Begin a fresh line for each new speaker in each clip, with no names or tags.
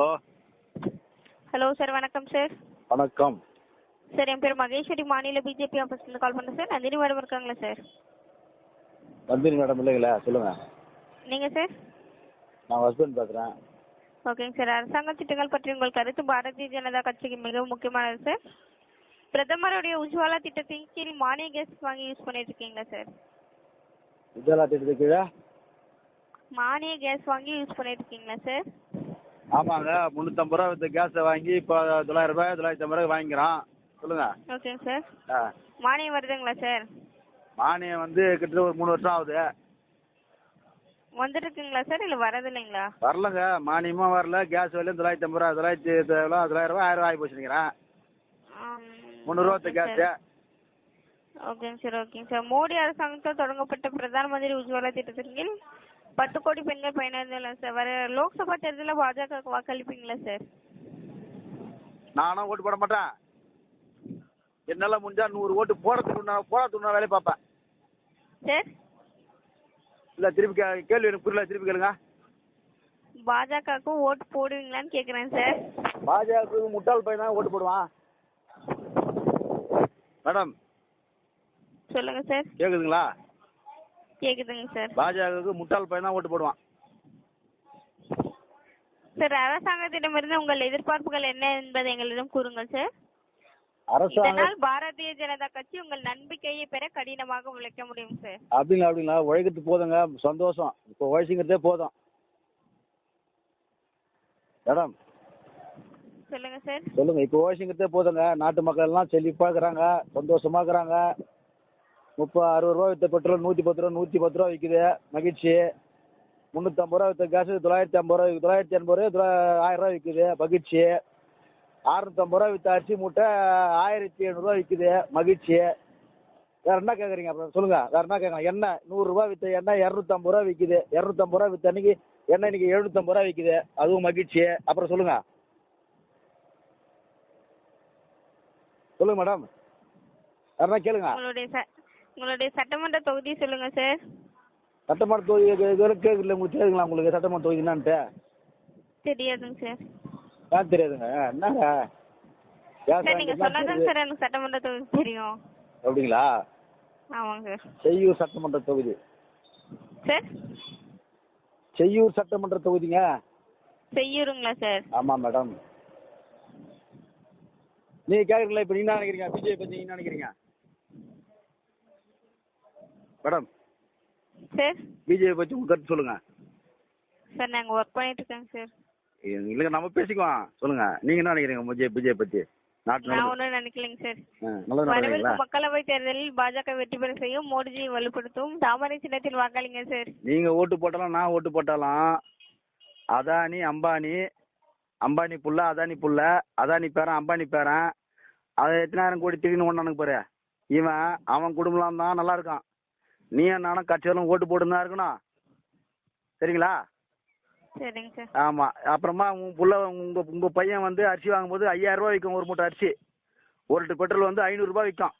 Hello.
Hello sir வணக்கம் sir.
வணக்கம்.
Sir என் பேர் மகேஸ்வரி மாநில பிஜேபி ஆஃபீஸ்லேருந்து கால் பண்ணுறேன் சார். நந்தினி மேடம் இருக்காங்களா சார்?
நந்தினி மேடம் இல்லைங்களா சொல்லுங்கள்
நீங்கள் சார்?
நான் ஹஸ்பண்ட் பேசுகிறேன்
ஓகேங்க சார். அரசாங்க திட்டங்கள் பற்றி உங்கள் கருத்து பாரதிய ஜனதா கட்சிக்கு மிகவும் முக்கியமானது சார். பிரதமருடைய உஜ்வாலா திட்டத்தின் கீழ் மானிய கேஸ் வாங்கி யூஸ் பண்ணிட்டு இருக்கீங்களா சார்?
வித்யாலா திட்டத்துக்கு கீழே?
மானிய கேஸ் வாங்கி யூஸ் பண்ணிட்டு இருக்கீங்களா சார்?
ஆமாங்க முந்நூற்றம்பது ரூபா வித்த கேஸை வாங்கி இப்போ தொள்ளாயிரம் ரூபாய் தொள்ளாயிரத்தி ஐம்பது ரூபாய் வாங்கிக்கிறோம். சொல்லுங்கள்
ஓகேங்க சார்
ஆ.
மானியம் வருதுங்களா சார்
மானியம் வந்து கிட்டத்தட்ட ஒரு மூணு வருஷம் ஆகுது.
வந்துட்டு இருக்குங்களா சார் இல்லை வரது இல்லைங்களா
வரலங்க. மானியமும் வரல. கேஸ் விலையும் தொள்ளாயிரத்தி ஐம்பது ரூபா தொள்ளாயிரத்தி எவ்வளோ தொள்ளாயிரம் ரூபாய் ஆயிரம் ரூபாய் ஆகி போச்சுங்கிறேன் முந்நூறுரூவா வித்த கேஸு.
ஓகேங்க சார் ஓகேங்க சார் மோடி அரசாங்கத்தால் தொடங்கப்பட்ட பிரதான் மந்திரி உஜ்வாலா திட்டத்தின் கீழ் பத்து கோடி பெண்கள் பயனடைந்துள்ளனர் சார். வர லோக்சபா தேர்தலில் பாஜக வாக்களிப்பீங்களா சார்?
நானும் ஓட்டு போட மாட்டேன். என்னால் முடிஞ்சா நூறு ஓட்டு போடுறதுக்கு நான் வேலையை பார்ப்பேன்.
சார்?
இல்லை திருப்பி கேள்வி எனக்கு புரியல. திருப்பி கேளுங்க.
பாஜகவுக்கு ஓட்டு போடுவீங்களான்னு கேட்குறேன் சார்.
பாஜகவுக்கு முட்டாள் பையன் தான் ஓட்டு போடுவான். மேடம்.
சொல்லுங்க சார்.
கேக்குதுங்களா?
கேட்குதுங்க சார்.
பாஜகவுக்கு முட்டாள் பையன் தான் ஓட்டு போடுவான்.
சார் அரசாங்கத்திடமிருந்து உங்கள் எதிர்பார்ப்புகள் என்ன என்பதை எங்களிடம் கூறுங்கள் சார்.
அரசாங்கம்
இதனால் பாரதிய ஜனதா கட்சி உங்கள் நம்பிக்கையை பெற கடினமாக உழைக்க முடியும் சார்.
அப்படிங்களா அப்படிங்களா? உழைக்கிறது போதுங்க. சந்தோஷம். இப்போ உழைச்சிங்கிறதே போதும். மேடம்.
சொல்லுங்க சார்.
சொல்லுங்க. இப்போ உழைச்சிங்கிறதே போதுங்க. நாட்டு மக்கள் எல்லாம் செழிப்பாக இருக்கிறாங்க. சந்தோஷமா இருக்கிறாங்க. முப்பது அறுபது ரூபா வித்த பெட்ரோல் நூற்றி பத்து ரூபா நூற்றி பத்து ரூபா விற்குது மகிழ்ச்சி. முந்நூற்றம்பது ரூபா வித்த கேஸு தொள்ளாயிரத்தி ஐம்பது ரூபா விற்குது தொள்ளாயிரத்தி எண்பது ரூபா ஆயிரம் ரூபா விற்குது மகிழ்ச்சி. அறுநூத்தம்பது ரூபா வித்த அரிசி மூட்டை ஆயிரத்தி எழுநூறுவா விற்குது மகிழ்ச்சி. வேற என்ன கேட்குறீங்க அப்புறம்? சொல்லுங்க. வேற என்ன கேட்கலாம் எண்ணெய் நூறுரூவா வித்த எண்ணெய் இரநூத்தம்பது ரூபா விற்குது இரநூத்தம்பது ரூபா வித்த அன்னைக்கு எண்ணெய் இன்னைக்கு எழுநூத்தம்பது ரூபா விற்குது அதுவும் மகிழ்ச்சி. அப்புறம் சொல்லுங்க. சொல்லுங்க மேடம் வேற கேளுங்க?
உங்களுடைய சட்டமன்ற தொகுதி சொல்லுங்க சார்
சட்டமன்ற தொகுதி இதுவரை கேட்கல உங்களுக்கு தெரியுங்களா உங்களுக்கு சட்டமன்ற தொகுதி என்னான்ட்டு?
தெரியாதுங்க சார்
ஏன் தெரியாதுங்க? என்னங்க?
சார் நீங்க சொன்னாதான் சார் எனக்கு சட்டமன்ற தொகுதி தெரியும்.
அப்படிங்களா?
ஆமாங்க. சார்
செய்யூர் சட்டமன்ற தொகுதி.
சார்
செய்யூர் சட்டமன்ற தொகுதிங்க?
செய்யூருங்களா சார்
ஆமாம் மேடம் நீங்க கேட்குறீங்களா? இப்போ நீங்க நினைக்கிறீங்க? பிஜேபி பற்றி நீங்க நினைக்கிறீங்க? மேடம்.
சார்?
பிஜேபி பற்றி உங்க கருத்து சொல்லுங்க.
சார் நாங்கள் ஒர்க் பண்ணிட்டு இருக்கோங்க சார்.
இல்லைங்க நம்ம பேசிக்குவோம். சொல்லுங்க. நீங்க என்ன நினைக்கிறீங்க பிஜே பிஜேபி பற்றி நாட்டு
நான் ஒன்றும் நினைக்கலைங்க சார். வரவிருக்கும் மக்களவை தேர்தலில் பாஜக வெற்றி பெற செய்யும் மோடிஜியை வலுப்படுத்தும் தாமரை சின்னத்தில் வாக்களிங்க சார்.
நீங்க ஓட்டு போட்டாலும் நான் ஓட்டு போட்டாலும் அதானி அம்பானி அம்பானி புள்ள அதானி புள்ள அதானி பேரன் அம்பானி பேரன் அதை எத்தனாயிரம் கோடி திடீர்னு ஒன்றானுங்க பாரு. இவன் அவன் குடும்பம் தான் நல்லா இருக்கான். நீ நானும் கட்சியாலும் ஓட்டு போட்டுன்னு தான் இருக்கணும். சரிங்களா?
சரிங்க சார்.
ஆமா. அப்புறமா உன் புள்ள உங்க உங்க பையன் வந்து அரிசி வாங்கும்போது ஐயாயிரம் ரூபாய் விற்கும் ஒரு மூட்டை அரிசி. ஒரு லிட்டர் பெட்ரோல் வந்து ஐநூறுரூபா விற்கும்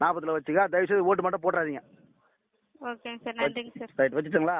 நாற்பதுல வச்சுக்க. தயவுசெய்து ஓட்டு மட்டும் போட்டுறாதீங்க.
ஓகேங்க சார். நன்றிங்க சார்.
ரைட். வச்சுட்டுங்களா?